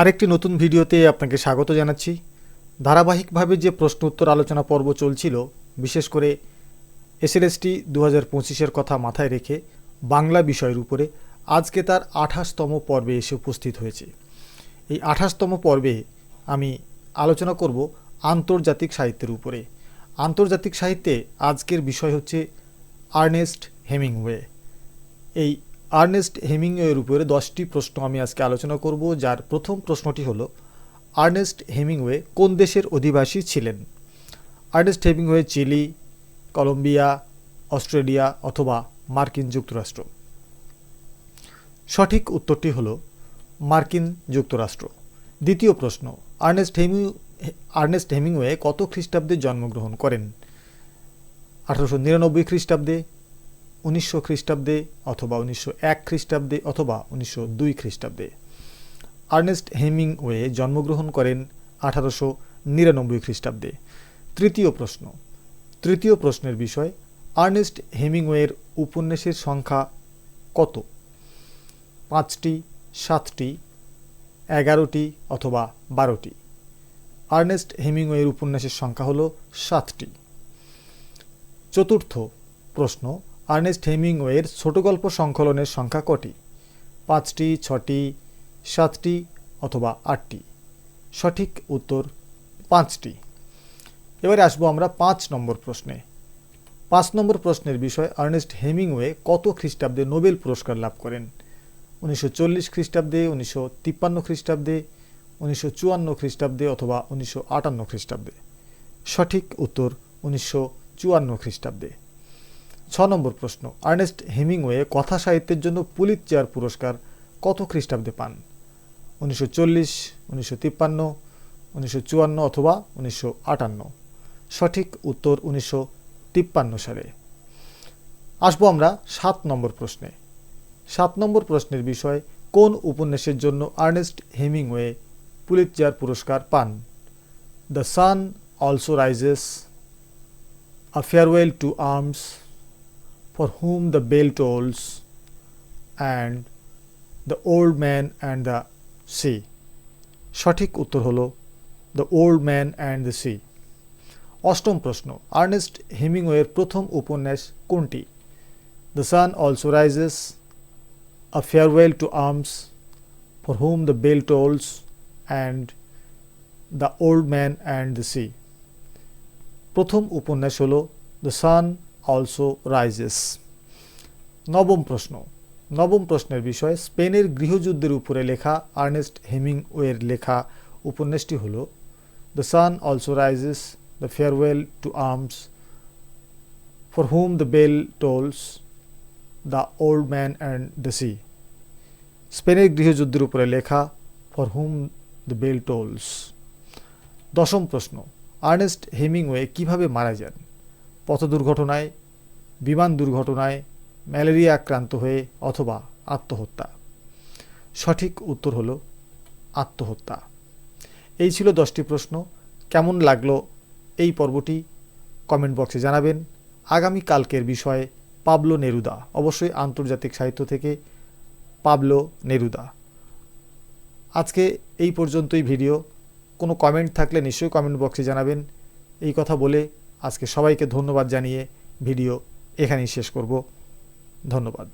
আরেকটি নতুন ভিডিওতে আপনাকে স্বাগত জানাচ্ছি। ধারাবাহিকভাবে যে প্রশ্ন উত্তর আলোচনা পর্ব চলছিল, বিশেষ করে এসএলএসটি দু হাজার পঁচিশের কথা মাথায় রেখে বাংলা বিষয়ের উপরে আজকে তার আঠাশতম পর্বে এসে উপস্থিত হয়েছে। এই আঠাশতম পর্বে আমি আলোচনা করব আন্তর্জাতিক সাহিত্যের উপরে। আন্তর্জাতিক সাহিত্যে আজকের বিষয় হচ্ছে আর্নেস্ট হেমিংওয়ে। এই আর্নেস্ট হেমিংওয়ের উপরে দশটি প্রশ্ন আমি আজকে আলোচনা করব, যার প্রথম প্রশ্নটি হলো, আর্নেস্ট হেমিংওয়ে কোন দেশের অধিবাসী ছিলেন? Ernest Hemingway Chile, Colombia, Australia অথবা মার্কিন যুক্তরাষ্ট্র। সঠিক উত্তরটি হল মার্কিন যুক্তরাষ্ট্র। দ্বিতীয় প্রশ্ন, আর্নেস্ট হেমি, আর্নেস্ট হেমিংওয়ে কত খ্রিস্টাব্দে জন্মগ্রহণ করেন? আঠারোশো নিরানব্বই খ্রিস্টাব্দে উনিশশো খ্রিস্টাব্দে অথবা উনিশশো এক খ্রিস্টাব্দে অথবা উনিশশো দুই খ্রিস্টাব্দে। আর্নেস্ট হেমিংওয়ে জন্মগ্রহণ করেন আঠারোশো নিরানব্বই খ্রিস্টাব্দে। তৃতীয় প্রশ্ন। তৃতীয় প্রশ্নের বিষয়, আর্নেস্ট হেমিংওয়ের উপন্যাসের সংখ্যা কত? পাঁচটি, সাতটি, এগারোটি অথবা বারোটি। আর্নেস্ট হেমিংওয়ের উপন্যাসের সংখ্যা হল সাতটি। চতুর্থ প্রশ্ন। আর্নেস্ট হেমিংওয়ের ছোট গল্প সংকলনের সংখ্যা কটি? পাঁচটি, ছটি, সাতটি অথবা আটটি? সঠিক উত্তর পাঁচটি। এবারে আসব আমরা পাঁচ নম্বর প্রশ্নে। পাঁচ নম্বর প্রশ্নের বিষয় আর্নেস্ট হেমিংওয়ে কত খ্রিস্টাব্দে নোবেল পুরস্কার লাভ করেন? উনিশশো চল্লিশ খ্রিস্টাব্দে, উনিশশো তিপ্পান্ন খ্রিস্টাব্দে, উনিশশো চুয়ান্ন খ্রিস্টাব্দে অথবা উনিশশো আটান্ন খ্রিস্টাব্দে? সঠিক উত্তর উনিশশো চুয়ান্ন খ্রিস্টাব্দে। ছ নম্বর প্রশ্ন, আর্নেস্ট হেমিংওয়ে কথা সাহিত্যের জন্য পুলিত চেয়ার পুরস্কার কত খ্রিস্টাব্দে পান? উনিশশো চল্লিশ, উনিশশো তিপ্পান্ন, উনিশশো চুয়ান্ন অথবা উনিশশো আটান্ন। সঠিক উত্তর উনিশশো তিপ্পান্ন সালে। আসব আমরা সাত নম্বর প্রশ্নে। সাত নম্বর প্রশ্নের বিষয়, কোন উপন্যাসের জন্য আর্নেস্ট হেমিংওয়ে পুলিৎজার পুরস্কার পান? The sun also rises, a farewell to arms for whom the bell tolls and the old man and the sea সঠিক উত্তর হল the old man and the sea অষ্টম প্রশ্ন, আর্নেস্ট হেমিংওয়ের প্রথম উপন্যাস কোনটি? The sun also rises a farewell to arms for whom the bell tolls and the old man and the sea প্রথম উপন্যাস হল দ্য সান অলসো রাইজেস নবম প্রশ্ন। নবম প্রশ্নের বিষয় স্পেনের গৃহযুদ্ধের উপরে লেখা আর্নেস্ট হেমিংওয়ের লেখা উপন্যাসটি হল, the sun also rises, the farewell to arms, for whom the bell tolls, the old man and the sea. স্পেনের গৃহযুদ্ধের উপরে লেখা, for whom the bell tolls. দশম প্রশ্ন। আর্নেস্ট হেমিংওয়ে কীভাবে মারা যান? পথ দুর্ঘটনায় বিমান দুর্ঘটনায় ম্যালেরিয়া আক্রান্ত হয়ে অথবা আত্মহত্যা। সঠিক উত্তর হল আত্মহত্যা। এই ছিল দশটি প্রশ্ন। কেমন লাগল এই পর্বটি? কমেন্ট বক্সে জানাবেন। আগামী কালকের বিষয়ে পাবলো নেরুদা। অবশ্যই আন্তর্জাতিক সাহিত্য থেকে পাবলো নেরুদা। আজকে এই পর্যন্তই ভিডিও। কোনো কমেন্ট থাকলে নিশ্চয়ই কমেন্ট বক্সে জানাবেন। এই কথা বলে আজকে সবাইকে ধন্যবাদ জানিয়ে ভিডিও এখানেই শেষ করব। ধন্যবাদ।